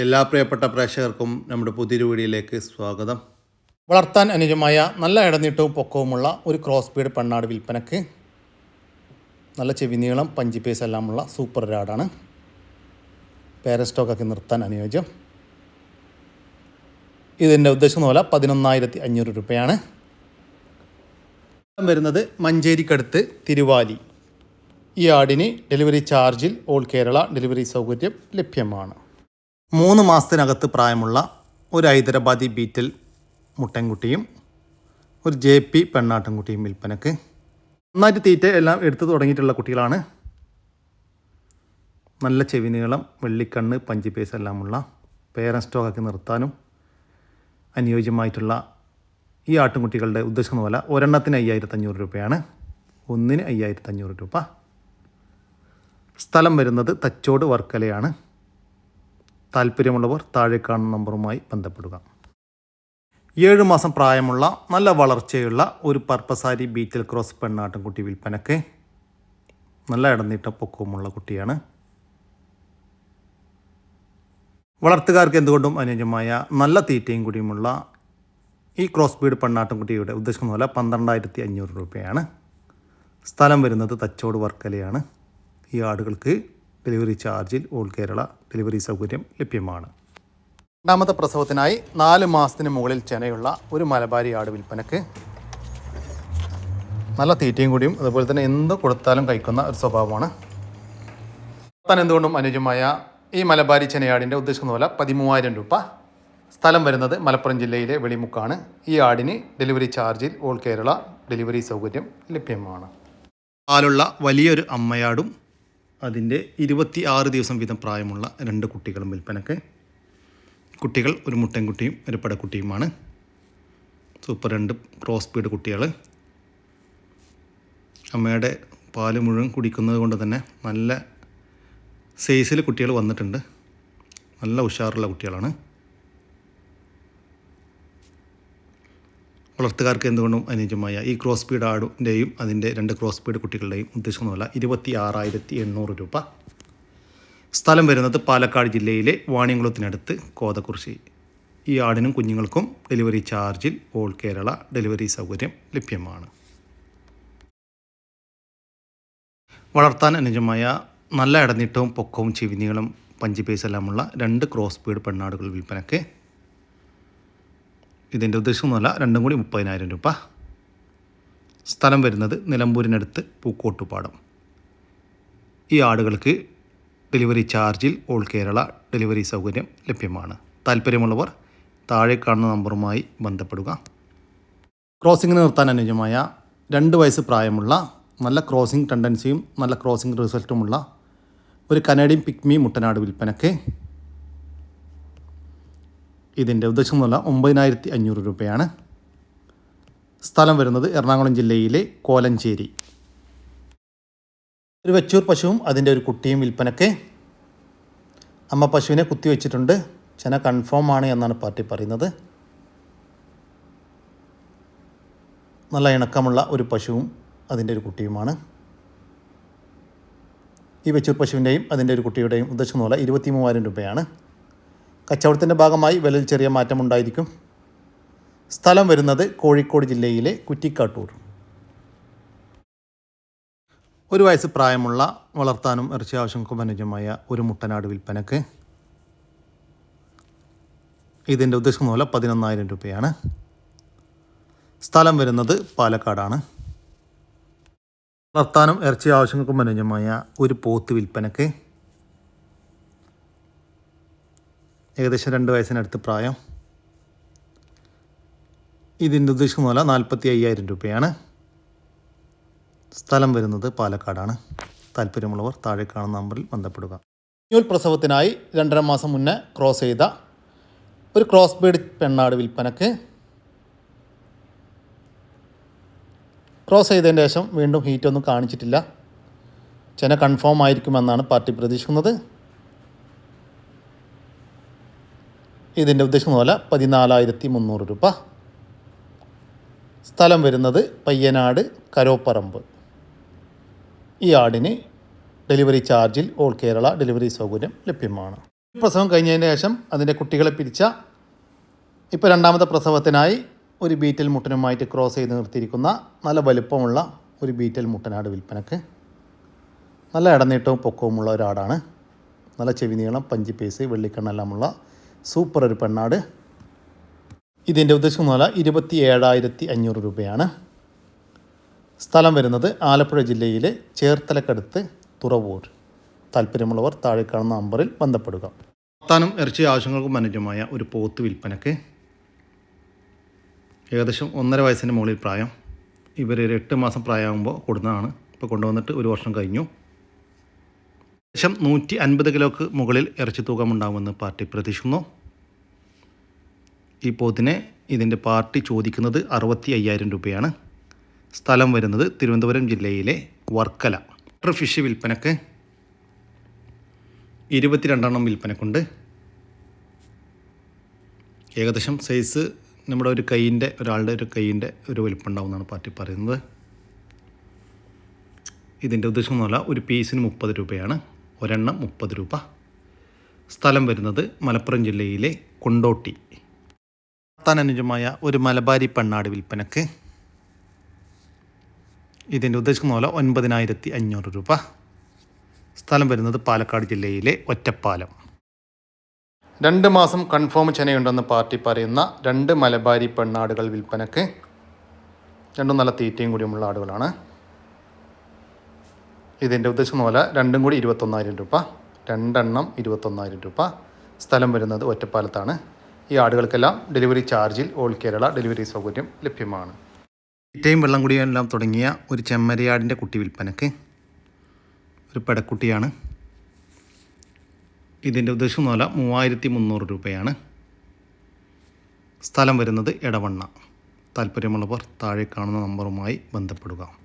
എല്ലാ പ്രിയപ്പെട്ട പ്രേക്ഷകർക്കും നമ്മുടെ പുതിയൊരു വീഡിയോയിലേക്ക് സ്വാഗതം. വളർത്താൻ അനുജമായ നല്ല ഇടനീട്ടവും പൊക്കവുമുള്ള ഒരു ക്രോസ് ബീഡ് പെണ്ണാട് വിൽപ്പനക്ക് നല്ല ചെവി നീളം പഞ്ചി പേസ് എല്ലാമുള്ള സൂപ്പർ രാടാണ് പേരസ്റ്റോക്കൊക്കെ നിർത്താൻ അനുയോജ്യം. ഇതിന്റെ ഉദ്ദേശം പോലെ പതിനൊന്നായിരത്തി അഞ്ഞൂറ് രൂപയാണ് വരുന്നത് മഞ്ചേരിക്കടുത്ത് തിരുവാലി. ഈ ആടിന് ഡെലിവറി ചാർജിൽ ഓൾ കേരള ഡെലിവറി സൗകര്യം ലഭ്യമാണ്. മൂന്ന് മാസത്തിനകത്ത് പ്രായമുള്ള ഒരു ഹൈദരാബാദി ബീറ്റൽ മുട്ടൻകുട്ടിയും ഒരു ജെ പി പെണ്ണാട്ടൻകുട്ടിയും വിൽപ്പനക്ക് നന്നായിട്ട് തീറ്റ എല്ലാം എടുത്തു തുടങ്ങിയിട്ടുള്ള കുട്ടികളാണ്. നല്ല ചെവി നീളം വെള്ളിക്കണ്ണ് പഞ്ചി പേസ് എല്ലാമുള്ള പേരൻ സ്റ്റോക്കാക്കി നിർത്താനും അനുയോജ്യമായിട്ടുള്ള ഈ ആട്ടുംകുട്ടികളുടെ ഉദ്ദേശിക്കുന്ന പോലെ ഒരെണ്ണത്തിന് അയ്യായിരത്തി അഞ്ഞൂറ് രൂപയാണ്. ഒന്നിന് അയ്യായിരത്തി അഞ്ഞൂറ് രൂപ. സ്ഥലം വരുന്നത് തച്ചോട് വർക്കലയാണ്. താല്പര്യമുള്ളവർ താഴെ കാണുന്ന നമ്പറുമായി ബന്ധപ്പെടുക. ഏഴ് മാസം പ്രായമുള്ള നല്ല വളർച്ചയുള്ള ഒരു പർപ്പസാരി ബീറ്റൽ ക്രോസ് പെണ്ണാട്ടുംകുട്ടി വിൽപ്പനക്ക് നല്ല ഇടനീട്ട പൊക്കവുമുള്ള കുട്ടിയാണ്. വളർത്തുകാർക്ക് എന്തുകൊണ്ടും അനുയോജ്യമായ നല്ല തീറ്റയും കൂടിയുമുള്ള ഈ ക്രോസ് ബീഡ് പെണ്ണാട്ടുംകുട്ടിയുടെ ഉദ്ദേശിക്കുന്ന പോലെ പന്ത്രണ്ടായിരത്തി അഞ്ഞൂറ് രൂപയാണ്. സ്ഥലം വരുന്നത് തച്ചോട് വർക്കലയാണ്. ഈ ആടുകൾക്ക് ഡെലിവറി ചാർജിൽ ഓൾ കേരള ഡെലിവറി സൗകര്യം ലഭ്യമാണ്. രണ്ടാമത്തെ പ്രസവത്തിനായി നാല് മാസത്തിന് മുകളിൽ ചെനയുള്ള ഒരു മലബാരി ആട് വിൽപ്പനക്ക് നല്ല തീറ്റയും കൂടിയും അതുപോലെ തന്നെ എന്ത് കൊടുത്താലും കഴിക്കുന്ന ഒരു സ്വഭാവമാണ്. താൻ എന്തുകൊണ്ടും അനുജമായ ഈ മലബാരി ചെനയാടിന്റെ ഉദ്ദേശിക്കുന്ന പോലെ പതിമൂവായിരം രൂപ. സ്ഥലം വരുന്നത് മലപ്പുറം ജില്ലയിലെ വെളിമുക്കാണ്. ഈ ആടിന് ഡെലിവറി ചാർജിൽ ഓൾ കേരള ഡെലിവറി സൗകര്യം ലഭ്യമാണ്. പാലുള്ള വലിയൊരു അമ്മയാടും അതിന്റെ ഇരുപത്തി ആറ് ദിവസം വീതം പ്രായമുള്ള രണ്ട് കുട്ടികളും വിൽപ്പനക്ക്. കുട്ടികൾ ഒരു മുട്ടൻകുട്ടിയും ഒരു പടക്കുട്ടിയുമാണ്. സൂപ്പർ രണ്ട് ക്രോസ് ബീഡ് കുട്ടികൾ അമ്മയുടെ പാൽ മുഴുവൻ കുടിക്കുന്നത് കൊണ്ട് തന്നെ നല്ല സൈസിൽ കുട്ടികൾ വന്നിട്ടുണ്ട്. നല്ല ഉഷാറുള്ള കുട്ടികളാണ്. വളർത്തുകാർക്ക് എന്തുകൊണ്ടും അനുയോജ്യമായ ഈ ക്രോസ് സ്പീഡ് ആടിന്റെയും അതിന്റെ രണ്ട് ക്രോസ് സ്പീഡ് കുട്ടികളുടെയും ഉദ്ദേശമൊന്നുമല്ല. ഇരുപത്തി ആറായിരത്തി എണ്ണൂറ് രൂപ. സ്ഥലം വരുന്നത് പാലക്കാട് ജില്ലയിലെ വാണിയംകുളത്തിനടുത്ത് കോതക്കുറിശി ഈ ആടിനും കുഞ്ഞുങ്ങൾക്കും ഡെലിവറി ചാർജിൽ ഓൾ കേരള ഡെലിവറി സൗകര്യം ലഭ്യമാണ്. വളർത്താൻ അനുജമായ നല്ല ഇടനീട്ടവും പൊക്കവും ചിവിനികളും പഞ്ചിപേസ് എല്ലാമുള്ള രണ്ട് ക്രോസ് സ്പീഡ് പെണ്ണാടുകൾ വിൽപ്പനക്ക് ഇതിന്റെ ഉദ്ദേശമൊന്നുമല്ല രണ്ടും കൂടി മുപ്പതിനായിരം രൂപ. സ്ഥലം വരുന്നത് നിലമ്പൂരിനടുത്ത് പൂക്കോട്ടുപാടം. ഈ ആടുകൾക്ക് ഡെലിവറി ചാർജിൽ ഓൾ കേരള ഡെലിവറി സൗകര്യം ലഭ്യമാണ്. താല്പര്യമുള്ളവർ താഴെ കാണുന്ന നമ്പറുമായി ബന്ധപ്പെടുക. ക്രോസിംഗിന് നിർത്താൻ അനുയോജ്യമായ രണ്ട് വയസ്സ് പ്രായമുള്ള നല്ല ക്രോസിംഗ് ടെൻഡൻസിയും നല്ല ക്രോസിംഗ് റിസൾട്ടുമുള്ള ഒരു കനേഡിയൻ പിക്മി മുട്ടനാട് വിൽപ്പനക്ക് ഇതിന്റെ ഉദ്ദേശം എന്നുള്ള ഒമ്പതിനായിരത്തി അഞ്ഞൂറ് രൂപയാണ്. സ്ഥലം വരുന്നത് എറണാകുളം ജില്ലയിലെ കോലഞ്ചേരി. ഒരു വെച്ചൂർ പശുവും അതിന്റെ ഒരു കുട്ടിയും വിൽപ്പനക്ക് അമ്മ പശുവിനെ കുത്തിവെച്ചിട്ടുണ്ട് ചെന കൺഫേം ആണ് എന്നാണ് പാർട്ടി പറയുന്നത്. നല്ല ഇണക്കമുള്ള ഒരു പശുവും അതിന്റെ ഒരു കുട്ടിയുമാണ്. ഈ വെച്ചൂർ പശുവിന്റെയും അതിന്റെ ഒരു കുട്ടിയുടെയും ഉദ്ദേശം പോലെ ഇരുപത്തി മൂവായിരം രൂപയാണ്. കച്ചവടത്തിന്റെ ഭാഗമായി വിലയിൽ ചെറിയ മാറ്റമുണ്ടായിരിക്കും സ്ഥലം വരുന്നത് കോഴിക്കോട് ജില്ലയിലെ കുറ്റിക്കാട്ടൂർ. ഒരു വയസ്സ് പ്രായമുള്ള വളർത്താനും ഇറച്ചി ആവശ്യങ്ങൾക്കും അനുജമായ ഒരു മുട്ടനാട് വിൽപ്പനക്ക് ഇതിന്റെ ഉദ്ദേശം പോലെ പതിനൊന്നായിരം രൂപയാണ്. സ്ഥലം വരുന്നത് പാലക്കാടാണ്. വളർത്താനും ഇറച്ചി ആവശ്യങ്ങൾക്കും അനുജമായ ഒരു പോത്ത് വിൽപ്പനക്ക് ഏകദേശം രണ്ട് വയസ്സിനടുത്ത് പ്രായം. ഇതിന്റെ ഉദ്ദേശിക്കുന്ന പോലെ നാൽപ്പത്തി അയ്യായിരം രൂപയാണ്. സ്ഥലം വരുന്നത് പാലക്കാടാണ്. താല്പര്യമുള്ളവർ താഴെ കാണുന്ന നമ്പറിൽ ബന്ധപ്പെടുക. ന്യൂൽ പ്രസവത്തിനായി രണ്ടര മാസം മുന്നേ ക്രോസ് ചെയ്ത ഒരു ക്രോസ് ബീഡ് പെണ്ണാട് വിൽപ്പനക്ക് ക്രോസ് ചെയ്തതിന് ശേഷം വീണ്ടും ഹീറ്റൊന്നും കാണിച്ചിട്ടില്ല. ചെന കൺഫേം ആയിരിക്കുമെന്നാണ് പാർട്ടി പ്രതീക്ഷിക്കുന്നത്. ഇതിന്റെ ഉദ്ദേശം പോലെ പതിനാലായിരത്തി മുന്നൂറ് രൂപ. സ്ഥലം വരുന്നത് പയ്യനാട് കരോപ്പറമ്പ്. ഈ ആടിന് ഡെലിവറി ചാർജിൽ ഓൾ കേരള ഡെലിവറി സൗകര്യം ലഭ്യമാണ്. പ്രസവം കഴിഞ്ഞതിന് ശേഷം അതിന്റെ കുട്ടികളെ പിരിച്ച ഇപ്പോൾ രണ്ടാമത്തെ പ്രസവത്തിനായി ഒരു ബീറ്റൽ മുട്ടനുമായിട്ട് ക്രോസ് ചെയ്ത് നിർത്തിയിരിക്കുന്ന നല്ല വലുപ്പമുള്ള ഒരു ബീറ്റൽ മുട്ടനാട് വിൽപ്പനക്ക്. നല്ല ഇടനീട്ടവും പൊക്കവുമുള്ള ഒരാടാണ്. നല്ല ചെവി നീളം പഞ്ചി പേസ് വെള്ളിക്കണ്ണെല്ലാമുള്ള സൂപ്പർ ഒരു പെണ്ണാട്. ഇതിന്റെ ഉദ്ദേശം എന്ന് പറഞ്ഞാൽ ഇരുപത്തി ഏഴായിരത്തി അഞ്ഞൂറ് രൂപയാണ്. സ്ഥലം വരുന്നത് ആലപ്പുഴ ജില്ലയിലെ ചേർത്തലക്കടുത്ത് തുറവൂർ. താല്പര്യമുള്ളവർ താഴെ കാണുന്ന നമ്പറിൽ ബന്ധപ്പെടുക. വളർത്താനും ഇറച്ചി ആവശ്യങ്ങൾക്കും അനുജമായ ഒരു പോത്ത് വിൽപ്പനക്ക് ഏകദേശം ഒന്നര വയസ്സിന് മുകളിൽ പ്രായം. ഇവർ ഒരു എട്ട് മാസം പ്രായമാകുമ്പോൾ കൊടുത്തതാണ്. ഇപ്പോൾ കൊണ്ടുവന്നിട്ട് ഒരു വർഷം കഴിഞ്ഞു. ഏകദേശം നൂറ്റി അൻപത് കിലോക്ക് മുകളിൽ ഇറച്ചി തൂക്കം ഉണ്ടാകുമെന്ന് പാർട്ടി പ്രതീക്ഷിക്കുന്നു. ഈ പോത്തിനെ ഇതിന്റെ പാർട്ടി ചോദിക്കുന്നത് അറുപത്തി അയ്യായിരം രൂപയാണ്. സ്ഥലം വരുന്നത് തിരുവനന്തപുരം ജില്ലയിലെ വർക്കല. ഒരു ഫിഷ് വിൽപ്പനക്ക് ഇരുപത്തിരണ്ടെണ്ണം വിൽപ്പനക്കുണ്ട്. ഏകദേശം സൈസ് നമ്മുടെ ഒരു കൈയിന്റെ ഒരാളുടെ ഒരു കൈയിന്റെ ഒരു വലിപ്പം ഉണ്ടാവുമെന്നാണ് പാർട്ടി പറയുന്നത്. ഇതിന്റെ ഉദ്ദേശമൊന്നുമല്ല ഒരു പീസിന് മുപ്പത് രൂപയാണ്. ഒരെണ്ണം മുപ്പത് രൂപ. സ്ഥലം വരുന്നത് മലപ്പുറം ജില്ലയിലെ കൊണ്ടോട്ടി. അനുജമായ ഒരു മലബാരി പെണ്ണാട് വിൽപ്പനക്ക്. ഇതിന്റെ ഉദ്ദേശിക്കുന്ന പോലെ ഒൻപതിനായിരത്തി അഞ്ഞൂറ് രൂപ. സ്ഥലം വരുന്നത് പാലക്കാട് ജില്ലയിലെ ഒറ്റപ്പാലം. രണ്ട് മാസം കൺഫേം ചെനയുണ്ടെന്ന് പാർട്ടി പറയുന്ന രണ്ട് മലബാരി പെണ്ണാടുകൾ വിൽപ്പനക്ക്. രണ്ടും നല്ല തീറ്റയും കൂടിയുമുള്ള ആടുകളാണ്. ഇതിന്റെ ഉദ്ദേശം പോലെ രണ്ടും കൂടി ഇരുപത്തൊന്നായിരം രൂപ രണ്ടെണ്ണം ഇരുപത്തൊന്നായിരം രൂപ. സ്ഥലം വരുന്നത് ഒറ്റപ്പാലത്താണ്. ഈ ആടുകൾക്കെല്ലാം ഡെലിവറി ചാർജിൽ ഓൾ കേരള ഡെലിവറി സൗകര്യം ലഭ്യമാണ്. ഇറ്റയും വെള്ളം കുടിയും എല്ലാം തുടങ്ങിയ ഒരു ചെമ്മരിയാടിന്റെ കുട്ടി വിൽപ്പനക്ക് ഒരു പെടക്കുട്ടിയാണ്. ഇതിന്റെ ഉദ്ദേശം പോലെ മൂവായിരത്തി മുന്നൂറ് രൂപയാണ്. സ്ഥലം വരുന്നത് എടവണ്ണ. താല്പര്യമുള്ളവർ താഴെ കാണുന്ന നമ്പറുമായി ബന്ധപ്പെടുക.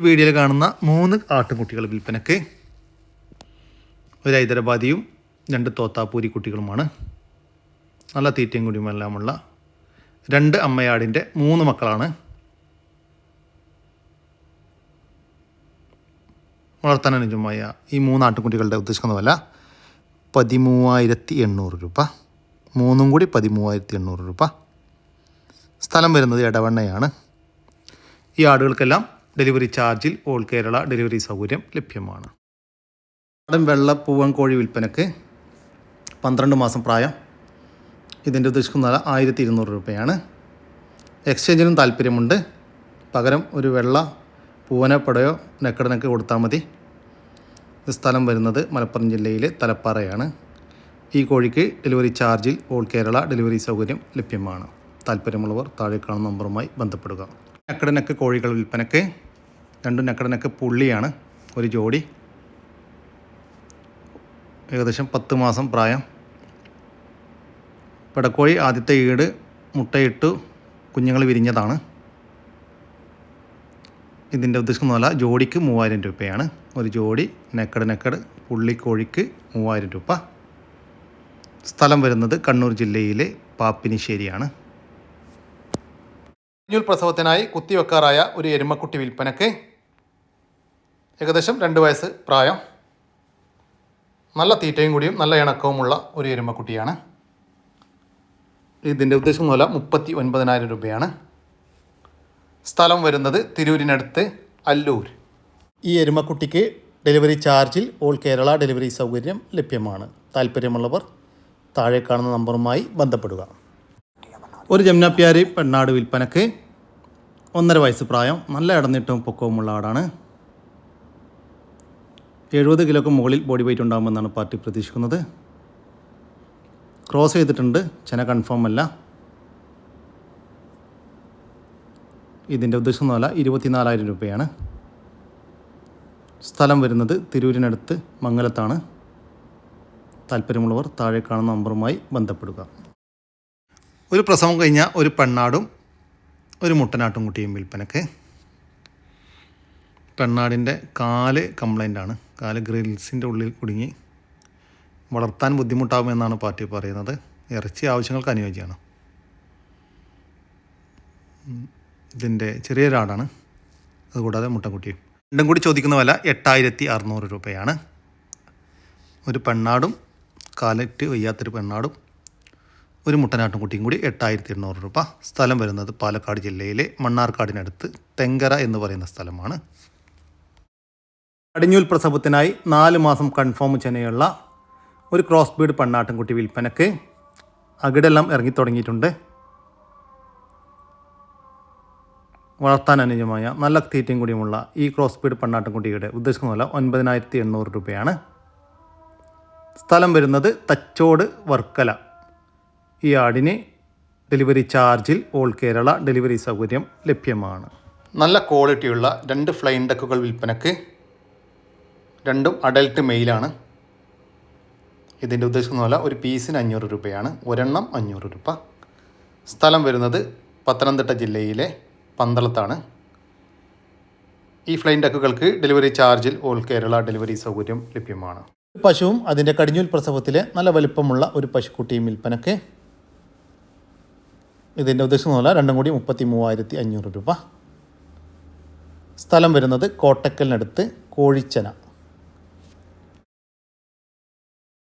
വീഡിയോയിൽ കാണുന്ന മൂന്ന് ആട്ടുകുട്ടികൾ വിൽപ്പനക്ക്. ഒരു ഹൈദരാബാദിയും രണ്ട് തോത്താപ്പൂരി കുട്ടികളുമാണ്. നല്ല തീറ്റയും കുടിയും എല്ലാമുള്ള രണ്ട് അമ്മയാടിന്റെ മൂന്ന് മക്കളാണ്. വളർത്താൻ അനുജമായ ഈ മൂന്ന് ആട്ടുകുട്ടികളുടെ ഉദ്ദേശിക്കുന്നതല്ല പതിമൂവായിരത്തി എണ്ണൂറ് രൂപ. മൂന്നും കൂടി പതിമൂവായിരത്തി എണ്ണൂറ് രൂപ. സ്ഥലം വരുന്നത് ഇടവണ്ണയാണ് ഈ ആടുകൾക്കെല്ലാം ഡെലിവറി ചാർജിൽ ഓൾ കേരള ഡെലിവറി സൗകര്യം ലഭ്യമാണ്. നാടൻ വെള്ള പൂവൻ കോഴി വിൽപ്പനയ്ക്ക് പന്ത്രണ്ട് മാസം പ്രായം. ഇതിന്റെ ഉദ്ദേശിക്കുന്ന വില ആയിരത്തി ഇരുന്നൂറ് രൂപയാണ്. എക്സ്ചേഞ്ചിനും താല്പര്യമുണ്ട്. പകരം ഒരു വെള്ള പൂവനോ പടയോ നെക്കടനൊക്കെ കൊടുത്താൽ മതി. സ്ഥലം വരുന്നത് മലപ്പുറം ജില്ലയിലെ തലപ്പാറയാണ്. ഈ കോഴിക്ക് ഡെലിവറി ചാർജിൽ ഓൾ കേരള ഡെലിവറി സൗകര്യം ലഭ്യമാണ്. താല്പര്യമുള്ളവർ താഴെ കാണുന്ന നമ്പറുമായി ബന്ധപ്പെടുക. നെക്കടനൊക്കെ കോഴികൾ വിൽപ്പനക്ക് രണ്ടും നെക്കടനൊക്കെ പുള്ളിയാണ്. ഒരു ജോഡി. ഏകദേശം പത്ത് മാസം പ്രായം. പിടക്കോഴി ആദ്യത്തെ ഈട് മുട്ടയിട്ടു കുഞ്ഞുങ്ങൾ വിരിഞ്ഞതാണ്. ഇതിന്റെ ഉദ്ദേശം പോലെ ജോഡിക്ക് മൂവായിരം രൂപയാണ്. ഒരു ജോഡി നെക്കട് നെക്കട് പുള്ളിക്കോഴിക്ക് മൂവായിരം രൂപ. സ്ഥലം വരുന്നത് കണ്ണൂർ ജില്ലയിലെ പാപ്പിനിശ്ശേരിയാണ്. കുഞ്ഞുൽ പ്രസവത്തിനായി കുത്തിവെക്കാറായ ഒരു എരുമക്കുട്ടി വിൽപ്പനക്ക് ഏകദേശം രണ്ട് വയസ്സ് പ്രായം. നല്ല തീറ്റയും കൂടിയും നല്ല ഇണക്കവുമുള്ള ഒരു എരുമക്കുട്ടിയാണ്. ഇതിന്റെ ഉദ്ദേശം മൂല മുപ്പത്തി ഒൻപതിനായിരം രൂപയാണ്. സ്ഥലം വരുന്നത് തിരൂരിനടുത്ത് അല്ലൂർ. ഈ എരുമക്കുട്ടിക്ക് ഡെലിവറി ചാർജിൽ ഓൾ കേരള ഡെലിവറി സൗകര്യം ലഭ്യമാണ്. താല്പര്യമുള്ളവർ താഴെ കാണുന്ന നമ്പറുമായി ബന്ധപ്പെടുക. ഒരു ജംനാപ്യാരി പെണ്ണാട് വിൽപ്പനക്ക് ഒന്നര വയസ്സ് പ്രായം നല്ല ഇടനീട്ടവും പൊക്കവുമുള്ള ആടാണ്. എഴുപത് കിലോക്ക് മുകളിൽ ബോഡി വെയിറ്റ് ഉണ്ടാകുമെന്നാണ് പാർട്ടി പ്രതീക്ഷിക്കുന്നത്. ക്രോസ് ചെയ്തിട്ടുണ്ട്. ചെന കൺഫേം അല്ല. ഇതിന്റെ ഉദ്ദേശം എന്നല്ല ഇരുപത്തിനാലായിരം രൂപയാണ്. സ്ഥലം വരുന്നത് തിരൂരിനടുത്ത് മംഗലത്താണ്. താല്പര്യമുള്ളവർ താഴെ കാണുന്ന നമ്പറുമായി ബന്ധപ്പെടുക. ഒരു പ്രസവം കഴിഞ്ഞ ഒരു പെണ്ണാടും ഒരു മുട്ടനാട്ടും കുട്ടിയും വിൽപ്പനക്ക്. പെണ്ണാടിന്റെ കാൽ കംപ്ലൈന്റ് ആണ്. കാൽ ഗ്രിൽസിന്റെ ഉള്ളിൽ കുടുങ്ങി വളർത്താൻ ബുദ്ധിമുട്ടാകുമെന്നാണ് പാർട്ടി പറയുന്നത്. ഇറച്ചി ആവശ്യങ്ങൾക്ക് അനുയോജ്യമാണ്. ഇതിന്റെ ചെറിയൊരാടാണ് അതുകൂടാതെ മുട്ടക്കുട്ടിയും രണ്ടും കൂടി ചോദിക്കുന്ന വില എട്ടായിരത്തി അറുന്നൂറ് രൂപയാണ്. ഒരു പെണ്ണാടും കാലറ്റ് വയ്യാത്തൊരു പെണ്ണാടും ഒരു മുട്ടനാട്ടും കുട്ടിയും കൂടി എട്ടായിരത്തി എണ്ണൂറ് രൂപ. സ്ഥലം വരുന്നത് പാലക്കാട് ജില്ലയിലെ മണ്ണാർക്കാടിനടുത്ത് തെങ്കര എന്ന് പറയുന്ന സ്ഥലമാണ്. കടിഞ്ഞൂൽ പ്രസവത്തിനായി നാല് മാസം കൺഫേം ചെനയുള്ള ഒരു ക്രോസ് ബീഡ് പണ്ണാട്ടൻകുട്ടി വിൽപ്പനക്ക് അകിടെല്ലാം ഇറങ്ങി തുടങ്ങിയിട്ടുണ്ട് വളർത്താൻ അനുയോജ്യമായ നല്ല തീറ്റയും കൂടിയുമുള്ള ഈ ക്രോസ് ബീഡ് പണ്ണാട്ടൻകുട്ടിയുടെ ഉദ്ദേശിക്കുന്ന വില ഒൻപതിനായിരത്തി എണ്ണൂറ് രൂപയാണ്. സ്ഥലം വരുന്നത് തച്ചോട് വർക്കല. ഈ ആടിന് ഡെലിവറി ചാർജിൽ ഓൾ കേരള ഡെലിവറി സൗകര്യം ലഭ്യമാണ്. നല്ല ക്വാളിറ്റിയുള്ള രണ്ട് ഫ്ലൈൻ ഡക്കുകൾ വിൽപ്പനക്ക് രണ്ടും അഡൽട്ട് മെയിലാണ് ഇതിന്റെ ഉദ്ദേശം എന്ന് പറഞ്ഞാൽ ഒരു പീസിന് അഞ്ഞൂറ് രൂപയാണ്. ഒരെണ്ണം അഞ്ഞൂറ് രൂപ. സ്ഥലം വരുന്നത് പത്തനംതിട്ട ജില്ലയിലെ പന്തളത്താണ്. ഈ ഫ്ലൈൻ ടക്കുകൾക്ക് ഡെലിവറി ചാർജിൽ ഓൾ കേരള ഡെലിവറി സൗകര്യം ലഭ്യമാണ്. പശുവും അതിന്റെ കടിഞ്ഞൂൽ പ്രസവത്തിലെ നല്ല വലിപ്പമുള്ള ഒരു പശുക്കുട്ടിയും വിൽപ്പനക്ക്. ഇതിന്റെ ഉദ്ദേശം പോലെ രണ്ടും കൂടി മുപ്പത്തി മൂവായിരത്തി അഞ്ഞൂറ് രൂപ. സ്ഥലം വരുന്നത് കോട്ടക്കലിനടുത്ത് കോഴിച്ചന.